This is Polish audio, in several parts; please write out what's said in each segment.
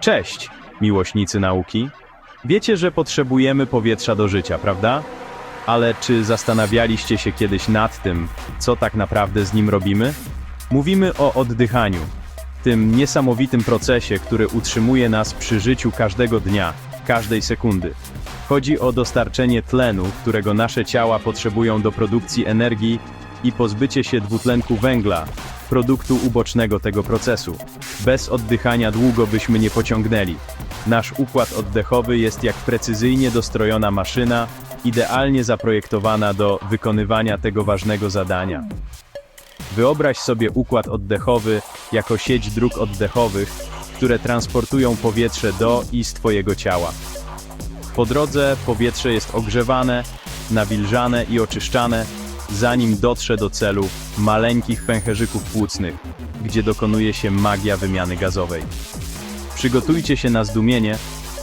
Cześć, miłośnicy nauki. Wiecie, że potrzebujemy powietrza do życia, prawda? Ale czy zastanawialiście się kiedyś nad tym, co tak naprawdę z nim robimy? Mówimy o oddychaniu, tym niesamowitym procesie, który utrzymuje nas przy życiu każdego dnia, każdej sekundy. Chodzi o dostarczenie tlenu, którego nasze ciała potrzebują do produkcji energii i pozbycie się dwutlenku węgla, produktu ubocznego tego procesu. Bez oddychania długo byśmy nie pociągnęli. Nasz układ oddechowy jest jak precyzyjnie dostrojona maszyna, idealnie zaprojektowana do wykonywania tego ważnego zadania. Wyobraź sobie układ oddechowy jako sieć dróg oddechowych, które transportują powietrze do i z Twojego ciała. Po drodze powietrze jest ogrzewane, nawilżane i oczyszczane, zanim dotrze do celu maleńkich pęcherzyków płucnych, gdzie dokonuje się magia wymiany gazowej. Przygotujcie się na zdumienie,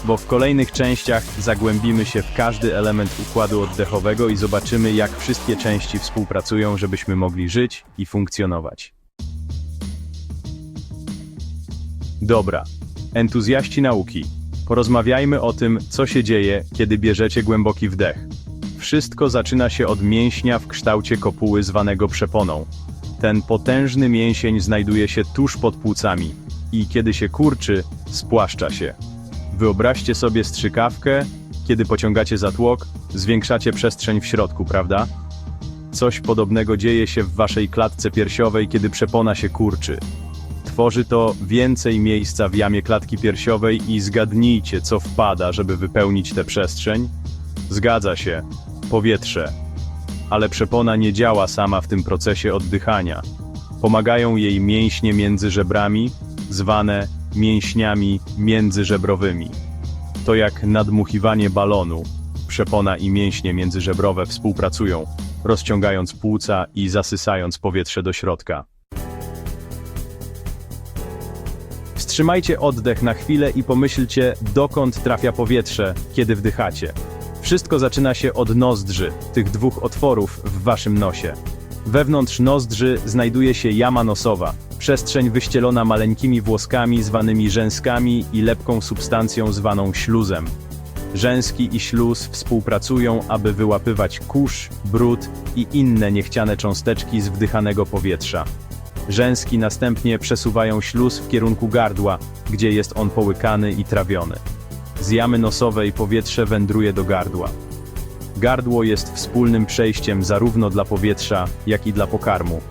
bo w kolejnych częściach zagłębimy się w każdy element układu oddechowego i zobaczymy, jak wszystkie części współpracują, żebyśmy mogli żyć i funkcjonować. Dobra, entuzjaści nauki, porozmawiajmy o tym, co się dzieje, kiedy bierzecie głęboki wdech. Wszystko zaczyna się od mięśnia w kształcie kopuły zwanego przeponą. Ten potężny mięsień znajduje się tuż pod płucami i kiedy się kurczy, spłaszcza się. Wyobraźcie sobie strzykawkę, kiedy pociągacie za tłok, zwiększacie przestrzeń w środku, prawda? Coś podobnego dzieje się w waszej klatce piersiowej, kiedy przepona się kurczy. Tworzy to więcej miejsca w jamie klatki piersiowej i zgadnijcie, co wpada, żeby wypełnić tę przestrzeń? Zgadza się. Powietrze. Ale przepona nie działa sama w tym procesie oddychania. Pomagają jej mięśnie między żebrami, zwane mięśniami międzyżebrowymi. To jak nadmuchiwanie balonu. Przepona i mięśnie międzyżebrowe współpracują, rozciągając płuca i zasysając powietrze do środka. Wstrzymajcie oddech na chwilę i pomyślcie, dokąd trafia powietrze, kiedy wdychacie. Wszystko zaczyna się od nozdrzy, tych dwóch otworów w waszym nosie. Wewnątrz nozdrzy znajduje się jama nosowa, przestrzeń wyścielona maleńkimi włoskami zwanymi rzęskami i lepką substancją zwaną śluzem. Rzęski i śluz współpracują, aby wyłapywać kurz, brud i inne niechciane cząsteczki z wdychanego powietrza. Rzęski następnie przesuwają śluz w kierunku gardła, gdzie jest on połykany i trawiony. Z jamy nosowej powietrze wędruje do gardła. Gardło jest wspólnym przejściem zarówno dla powietrza, jak i dla pokarmu.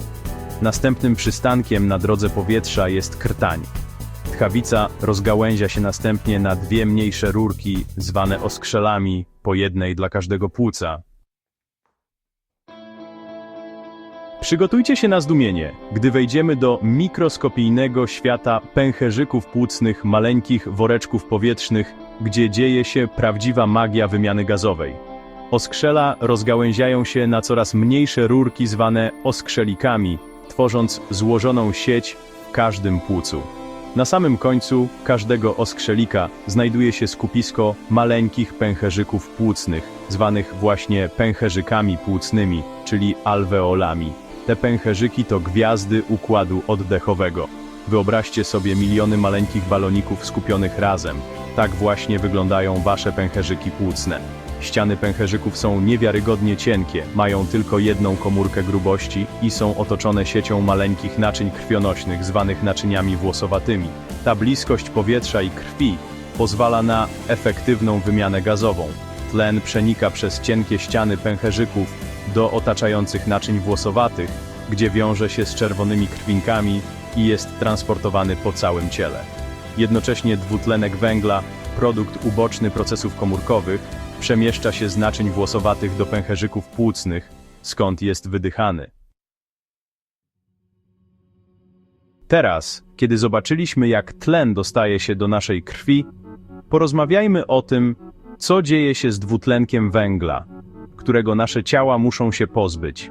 Następnym przystankiem na drodze powietrza jest krtań. Tchawica rozgałęzia się następnie na dwie mniejsze rurki, zwane oskrzelami, po jednej dla każdego płuca. Przygotujcie się na zdumienie, gdy wejdziemy do mikroskopijnego świata pęcherzyków płucnych, maleńkich woreczków powietrznych, gdzie dzieje się prawdziwa magia wymiany gazowej. Oskrzela rozgałęziają się na coraz mniejsze rurki zwane oskrzelikami, tworząc złożoną sieć w każdym płucu. Na samym końcu każdego oskrzelika znajduje się skupisko maleńkich pęcherzyków płucnych, zwanych właśnie pęcherzykami płucnymi, czyli alveolami. Te pęcherzyki to gwiazdy układu oddechowego. Wyobraźcie sobie miliony maleńkich baloników skupionych razem. Tak właśnie wyglądają wasze pęcherzyki płucne. Ściany pęcherzyków są niewiarygodnie cienkie, mają tylko jedną komórkę grubości i są otoczone siecią maleńkich naczyń krwionośnych zwanych naczyniami włosowatymi. Ta bliskość powietrza i krwi pozwala na efektywną wymianę gazową. Tlen przenika przez cienkie ściany pęcherzyków do otaczających naczyń włosowatych, gdzie wiąże się z czerwonymi krwinkami i jest transportowany po całym ciele. Jednocześnie dwutlenek węgla, produkt uboczny procesów komórkowych, przemieszcza się z naczyń włosowatych do pęcherzyków płucnych, skąd jest wydychany. Teraz, kiedy zobaczyliśmy, jak tlen dostaje się do naszej krwi, porozmawiajmy o tym, co dzieje się z dwutlenkiem węgla, którego nasze ciała muszą się pozbyć.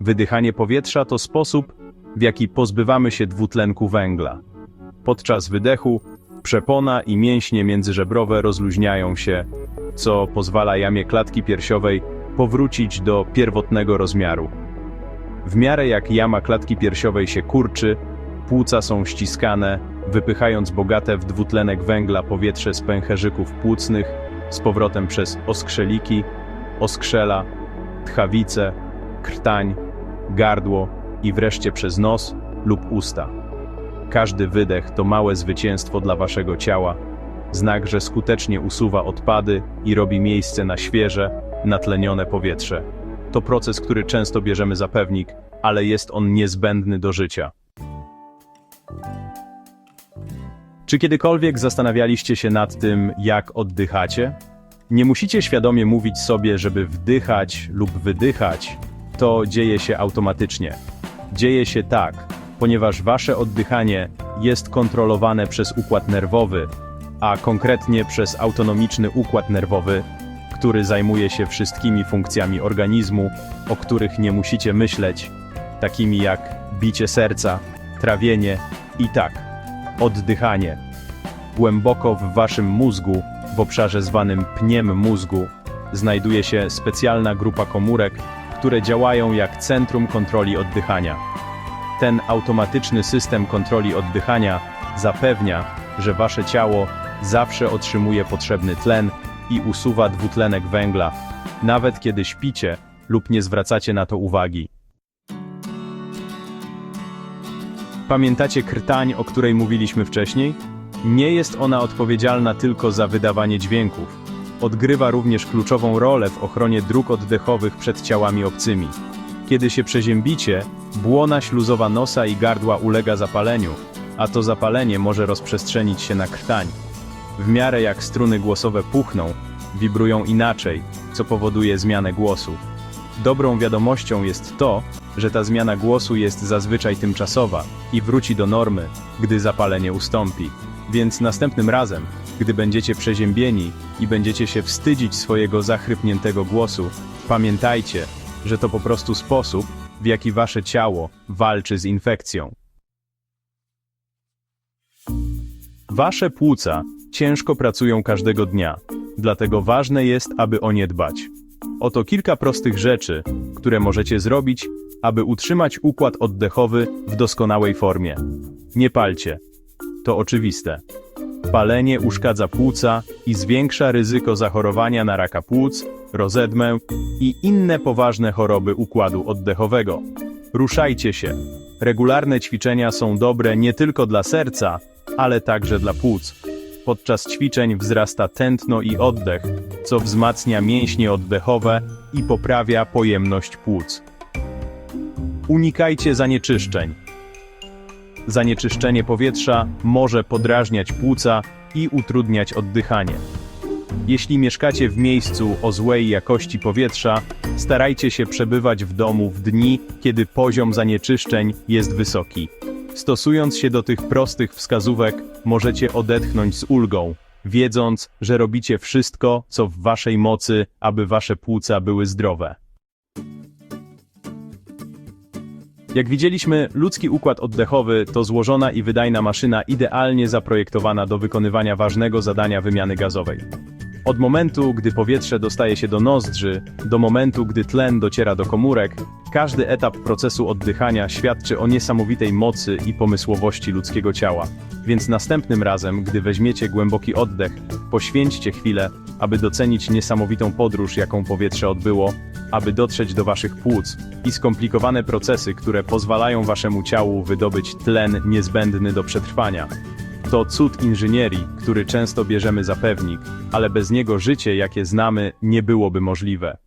Wydychanie powietrza to sposób, w jaki pozbywamy się dwutlenku węgla. Podczas wydechu przepona i mięśnie międzyżebrowe rozluźniają się, co pozwala jamie klatki piersiowej powrócić do pierwotnego rozmiaru. W miarę jak jama klatki piersiowej się kurczy, Płuca są ściskane, wypychając bogate w dwutlenek węgla powietrze z pęcherzyków płucnych, z powrotem przez oskrzeliki, oskrzela, tchawice, krtań, gardło i wreszcie przez nos lub usta. Każdy wydech to małe zwycięstwo dla waszego ciała, znak, że skutecznie usuwa odpady i robi miejsce na świeże, natlenione powietrze. To proces, który często bierzemy za pewnik, ale jest on niezbędny do życia. Czy kiedykolwiek zastanawialiście się nad tym, jak oddychacie? Nie musicie świadomie mówić sobie, żeby wdychać lub wydychać. To dzieje się automatycznie. Dzieje się tak, ponieważ wasze oddychanie jest kontrolowane przez układ nerwowy, a konkretnie przez autonomiczny układ nerwowy, który zajmuje się wszystkimi funkcjami organizmu, o których nie musicie myśleć, takimi jak bicie serca, trawienie i tak, oddychanie. Głęboko w waszym mózgu, w obszarze zwanym pniem mózgu, znajduje się specjalna grupa komórek, które działają jak centrum kontroli oddychania. Ten automatyczny system kontroli oddychania zapewnia, że wasze ciało zawsze otrzymuje potrzebny tlen i usuwa dwutlenek węgla, nawet kiedy śpicie lub nie zwracacie na to uwagi. Pamiętacie krtań, o której mówiliśmy wcześniej? Nie jest ona odpowiedzialna tylko za wydawanie dźwięków. Odgrywa również kluczową rolę w ochronie dróg oddechowych przed ciałami obcymi. Kiedy się przeziębicie, błona śluzowa nosa i gardła ulega zapaleniu, a to zapalenie może rozprzestrzenić się na krtań. W miarę jak struny głosowe puchną, wibrują inaczej, co powoduje zmianę głosu. Dobrą wiadomością jest to, że ta zmiana głosu jest zazwyczaj tymczasowa i wróci do normy, gdy zapalenie ustąpi. Więc następnym razem, gdy będziecie przeziębieni i będziecie się wstydzić swojego zachrypniętego głosu, pamiętajcie, że to po prostu sposób, w jaki wasze ciało walczy z infekcją. Wasze płuca ciężko pracują każdego dnia, dlatego ważne jest, aby o nie dbać. Oto kilka prostych rzeczy, które możecie zrobić, aby utrzymać układ oddechowy w doskonałej formie. Nie palcie. To oczywiste. Palenie uszkadza płuca i zwiększa ryzyko zachorowania na raka płuc, rozedmę i inne poważne choroby układu oddechowego. Ruszajcie się. Regularne ćwiczenia są dobre nie tylko dla serca, ale także dla płuc. Podczas ćwiczeń wzrasta tętno i oddech, co wzmacnia mięśnie oddechowe i poprawia pojemność płuc. Unikajcie zanieczyszczeń. Zanieczyszczenie powietrza może podrażniać płuca i utrudniać oddychanie. Jeśli mieszkacie w miejscu o złej jakości powietrza, starajcie się przebywać w domu w dni, kiedy poziom zanieczyszczeń jest wysoki. Stosując się do tych prostych wskazówek, możecie odetchnąć z ulgą, wiedząc, że robicie wszystko, co w waszej mocy, aby wasze płuca były zdrowe. Jak widzieliśmy, ludzki układ oddechowy to złożona i wydajna maszyna idealnie zaprojektowana do wykonywania ważnego zadania wymiany gazowej. Od momentu, gdy powietrze dostaje się do nozdrzy, do momentu, gdy tlen dociera do komórek, każdy etap procesu oddychania świadczy o niesamowitej mocy i pomysłowości ludzkiego ciała. Więc następnym razem, gdy weźmiecie głęboki oddech, poświęćcie chwilę, aby docenić niesamowitą podróż, jaką powietrze odbyło, aby dotrzeć do waszych płuc i skomplikowane procesy, które pozwalają waszemu ciału wydobyć tlen niezbędny do przetrwania. To cud inżynierii, który często bierzemy za pewnik, ale bez niego życie, jakie znamy, nie byłoby możliwe.